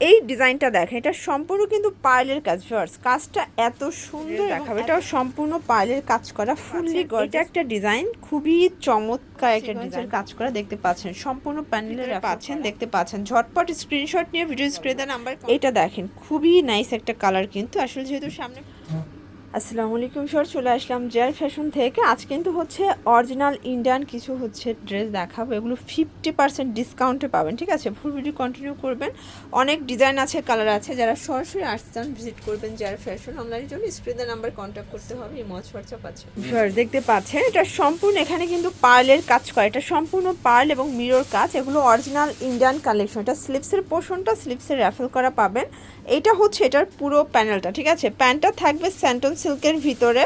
এই ডিজাইনটা দেখেন এটা সম্পূর্ণ কিন্তু পায়েলের কাজ ফার্স কাজটা এত সুন্দর দেখাবে এটা সম্পূর্ণ পায়েলের কাজ করা ফুললি এটা একটা ডিজাইন খুবই চমৎকার একটা ডিজাইন কাজ করা দেখতে পাচ্ছেন সম্পূর্ণ প্যানেলের পাচ্ছেন দেখতে পাচ্ছেন। ঝটপট স্ক্রিনশট নিয়ে ভিডিও স্ক্রিনে নাম্বার এটা দেখেন খুবই নাইস একটা কালার কিন্তু। আসলে যেহেতু সামনে আসসালামু আলাইকুম স্যার চলে আসলাম জেয়ার ফ্যাশন থেকে। আজ কিন্তু হচ্ছে অরিজিনাল ইন্ডিয়ান কিছু হচ্ছে ড্রেস দেখাবো। এগুলো ফিফটি পার্সেন্ট ডিসকাউন্টে পাবেন ঠিক আছে? ফুল ভিডিও কন্টিনিউ করবেন। অনেক ডিজাইন আছে কালার আছে। যারা সরাসরি আসছেন ভিজিট করবেন জেয়ার ফ্যাশন। অনলাইনের জন্য স্ক্রিনের নাম্বার কন্ট্যাক্ট করতে হবে এই মজ হোয়াটসঅ্যাপ আছে স্যার দেখতে পাচ্ছেন এটা সম্পূর্ণ এখানে কিন্তু পার্লের কাজ করে। এটা সম্পূর্ণ পার্ল এবং মিরর কাজ। এগুলো অরিজিনাল ইন্ডিয়ান কালেকশন এটা স্লিপসের পোর্শনটা স্লিপসের র্যাফেল করা পাবেন। এটা হচ্ছে এটার পুরো প্যানেলটা ঠিক আছে? প্যান্টটা থাকবে স্যান্টন সিল্কের ভিতরে।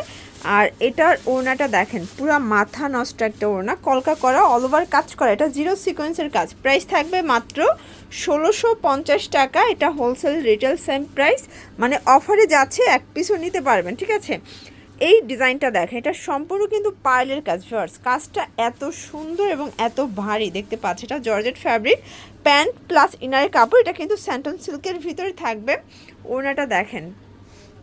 আর এটার ওড়নাটা দেখেন, পুরো মাথা নষ্ট একটা ওড়না। কলকা করা অল ওভার কাজ করা। এটা জিরো সিকোয়েন্সের কাজ। প্রাইস থাকবে মাত্র ষোলোশো পঞ্চাশ টাকা। এটা হোলসেল রিটেল সেম প্রাইস মানে অফারে যাচ্ছে, এক পিসও নিতে পারবেন, ঠিক আছে? এই ডিজাইনটা দেখেন, এটা সম্পূর্ণ কিন্তু পার্লের কাজ ফার্স কাজটা এত সুন্দর এবং এত ভারী। দেখতে পাচ্ছি এটা জর্জেট ফ্যাব্রিক প্যান্ট প্লাস ইনারের কাপড়, এটা কিন্তু স্যান্টন সিল্কের ভিতরে থাকবে। ওড়নাটা দেখেন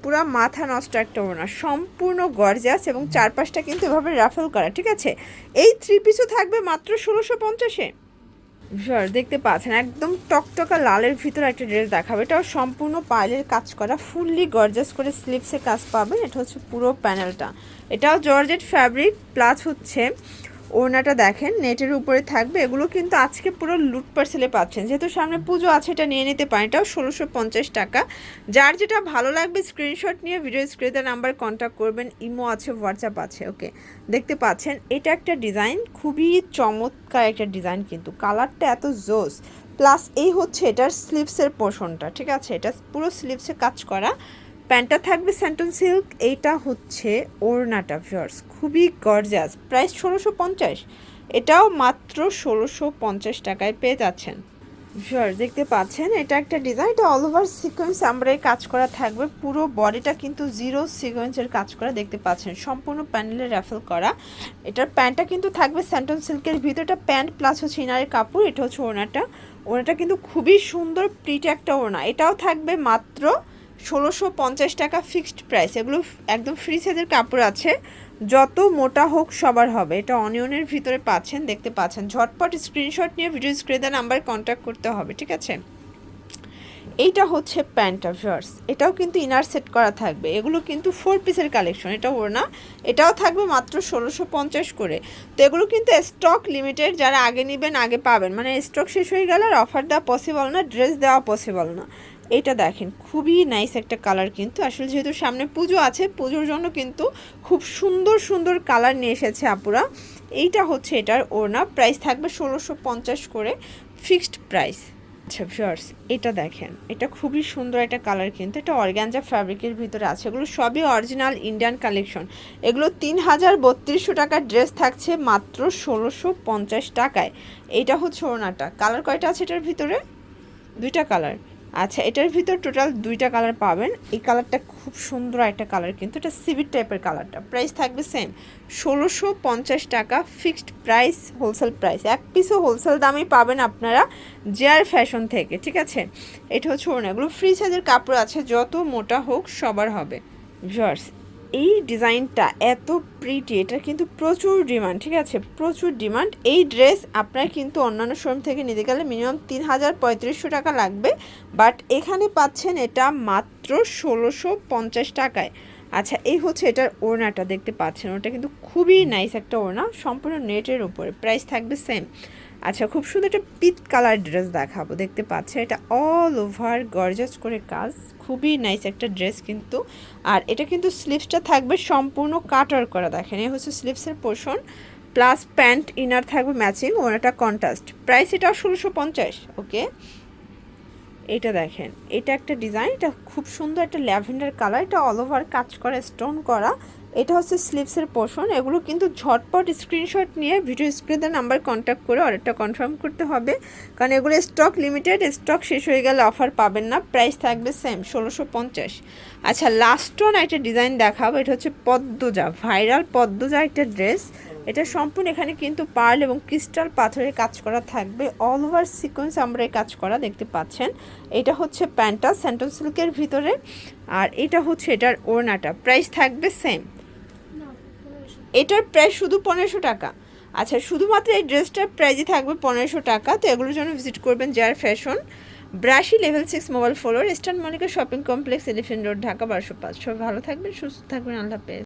পুরো মাথা নষ্ট একটা ওড়না সম্পূর্ণ গর্জাস এবং চারপাশটা কিন্তু এভাবে রাফেল করা, ঠিক আছে? এই থ্রি পিসও থাকবে মাত্র ষোলোশো পঞ্চাশে। স্যার দেখতে পাচ্ছেন, একদম টকটকা লালের ভিতরে একটা ড্রেস দেখাবে। এটাও সম্পূর্ণ পাইলের কাজ করা, ফুললি গর্জাস করে স্লিপসে কাজ পাবেন। এটা হচ্ছে পুরো প্যানেলটা এটাও জর্জেট ফ্যাব্রিক প্লাস হচ্ছে ওড়নাটা দেখেন, নেটের উপরে থাকবে। এগুলো কিন্তু আজকে পুরো লুট পার্সেলে পাচ্ছেন। যেহেতু সামনে পুজো আছে, এটা নিয়ে নিতে পারেন। এটাও ষোলোশো পঞ্চাশ টাকা। যার যেটা ভালো লাগবে স্ক্রিনশট নিয়ে ভিডিও স্ক্রিনের নাম্বার কন্ট্যাক্ট করবেন। ইমো আছে হোয়াটসঅ্যাপ আছে ওকে দেখতে পাচ্ছেন, এটা একটা ডিজাইন খুবই চমৎকার একটা ডিজাইন কিন্তু। কালারটা এত জোস। প্লাস এই হচ্ছে এটার স্লিভসের পোর্শনটা ঠিক আছে? এটা পুরো স্লিভসে কাজ করা। প্যান্টটা থাকবে স্যান্টন সিল্ক, এইটা হচ্ছে ওড়নাটা ভিউয়ার্স খুবই গর্জাস প্রাইস ষোলোশো পঞ্চাশ। এটাও মাত্র ষোলোশো পঞ্চাশ টাকায় পেয়ে যাচ্ছেন। ভিউয়ার্স দেখতে পাচ্ছেন, এটা একটা ডিজাইন এটা অল ওভার সিকোয়েন্স আমরা কাজ করা থাকবে। পুরো বডিটা কিন্তু জিরো সিকোয়েন্সের কাজ করা, দেখতে পাচ্ছেন। সম্পূর্ণ প্যানেলে র্যাফেল করা। এটার প্যান্টটা কিন্তু থাকবে স্যান্টন সিল্কের ভিতরটা প্যান্ট প্লাস হচ্ছে ইনারের কাপড়, এটা হচ্ছে ওড়নাটা। ওড়নাটা কিন্তু খুবই সুন্দর প্রিট একটা ওড়না। এটাও থাকবে মাত্র ষোলোশো পঞ্চাশ টাকা ফিক্সড প্রাইস। এগুলো একদম ফ্রি সাইজের কাপড় আছে। যত মোটা হোক সবার হবে। এটা অনিয়নের ভিতরে পাচ্ছেন, দেখতে পাচ্ছেন। ঝটপট স্ক্রিনশট নিয়ে ভিডিও স্ক্রিনে নাম্বার কন্ট্যাক্ট করতে হবে, ঠিক আছে? এইটা হচ্ছে প্যান্টটা ভিউয়ার্স এটাও কিন্তু ইনার সেট করা থাকবে। এগুলো কিন্তু ফোর পিসের কালেকশন এটা ওর না। এটাও থাকবে মাত্র ষোলোশো পঞ্চাশ করে। তো এগুলো কিন্তু স্টক লিমিটেড যারা আগে নেবেন, আগে পাবেন। মানে স্টক শেষ হয়ে গেলে আর অফার দেওয়া পসিবল না ড্রেস দেওয়া পসিবল না। এটা দেখেন, খুবই নাইস একটা কালার কিন্তু। আসলে যেহেতু সামনে পুজো আছে, পুজোর জন্য কিন্তু খুব সুন্দর সুন্দর কালার নিয়ে এসেছে আপুরা। এইটা হচ্ছে এটার ওড়না। প্রাইস থাকবে ষোলোশো পঞ্চাশ করে ফিক্সড প্রাইস আচ্ছা ভিউয়ার্স এটা দেখেন। এটা খুবই সুন্দর একটা কালার কিন্তু। এটা অর্গ্যানজা ফ্যাব্রিকের ভিতরে আছে। এগুলো সবই অরিজিনাল ইন্ডিয়ান কালেকশন এগুলো তিন হাজার বত্রিশশো টাকার ড্রেস থাকছে মাত্র ষোলোশো পঞ্চাশ টাকায়। এইটা হচ্ছে ওড়নাটা। কালার কয়টা আছে এটার ভিতরে? দুইটা কালার আচ্ছা এটার ভিতর টোটাল দুইটা কালার পাবেন। এই কালারটা খুব সুন্দর একটা কালার কিন্তু। এটা সিভিট টাইপের কালারটা প্রাইস থাকবে সেম ষোলোশো পঞ্চাশ টাকা ফিক্সড প্রাইস হোলসেল প্রাইস এক পিসও হোলসেল দামেই পাবেন আপনারা জেয়ার ফ্যাশন থেকে, ঠিক আছে? এটা হচ্ছে ওড়না এগুলো ফ্রি সাইজের কাপড় আছে, যত মোটা হোক সবার হবে। ভিউয়ার্স এই ডিজাইনটা এত প্রিটি এটা কিন্তু প্রচুর ডিমান্ড ঠিক আছে? প্রচুর ডিমান্ড এই ড্রেস আপনার কিন্তু অন্যান্য শোরুম থেকে নিতে গেলে মিনিমাম তিন হাজার পঁয়ত্রিশশো টাকা লাগবে বাট এখানে পাচ্ছেন এটা মাত্র ষোলোশো পঞ্চাশ টাকায়। আচ্ছা এই হচ্ছে এটার ওড়নাটা দেখতে পাচ্ছেন। ওটা কিন্তু খুবই নাইস একটা ওড়না, সম্পূর্ণ নেটের উপরে প্রাইস থাকবে সেম আচ্ছা খুব সুন্দর একটা পিত কালার ড্রেস দেখাবো, দেখতে পাচ্ছেন? এটা অল ওভার গর্জাস করে কাজ, খুবই নাইস একটা ড্রেস কিন্তু। আর এটা কিন্তু স্লিভসটা থাকবে সম্পূর্ণ কাটার করা, দেখেন, এই হচ্ছে স্লিভসের পোর্শন প্লাস প্যান্ট ইনার থাকবে ম্যাচিং ওনাটা কন্ট্রাস্ট প্রাইস এটা ষোলোশো পঞ্চাশ ওকে এটা দেখেন, এটা একটা ডিজাইন এটা খুব সুন্দর একটা ল্যাভেন্ডার কালার এটা অল ওভার কাজ করা স্টোন করা। এটা হচ্ছে স্লিভসের পোর্শন এগুলো কিন্তু ঝটপট স্ক্রিনশট নিয়ে ভিডিও স্ক্রিনের নাম্বার কন্ট্যাক্ট করে অর্ডারটা কনফার্ম করতে হবে। কারণ এগুলো স্টক লিমিটেড স্টক শেষ হয়ে গেলে অফার পাবেন না প্রাইস থাকবে সেম ষোলোশো পঞ্চাশ। আচ্ছা লাস্ট ওয়ান একটা ডিজাইন দেখাবো, এটা হচ্ছে পদ্মজা ভাইরাল পদ্মজা একটা ড্রেস এটা সম্পূর্ণ এখানে কিন্তু পার্ল এবং ক্রিস্টাল পাথরের কাজ করা থাকবে। অল ওভার সিকোয়েন্স আমরা এই কাজ করা দেখতে পাচ্ছেন। এটা হচ্ছে প্যান্টটা স্যান্টন সিল্কের ভিতরে। আর এটা হচ্ছে এটার ওড়নাটা। প্রাইস থাকবে সেম এটার প্রাইস শুধু পনেরোশো টাকা। আচ্ছা শুধুমাত্র এই ড্রেসটার প্রাইজই থাকবে পনেরোশো টাকা। তো এগুলোর জন্য ভিজিট করবেন যার ফ্যাশন ব্রাশি level six mobile ফলোর Eastern Monica shopping complex Elephant Road Dhaka বারোশো পাঁচ সবাই ভালো থাকবেন, সুস্থ থাকবেন, আল্লাহ হাফেজ।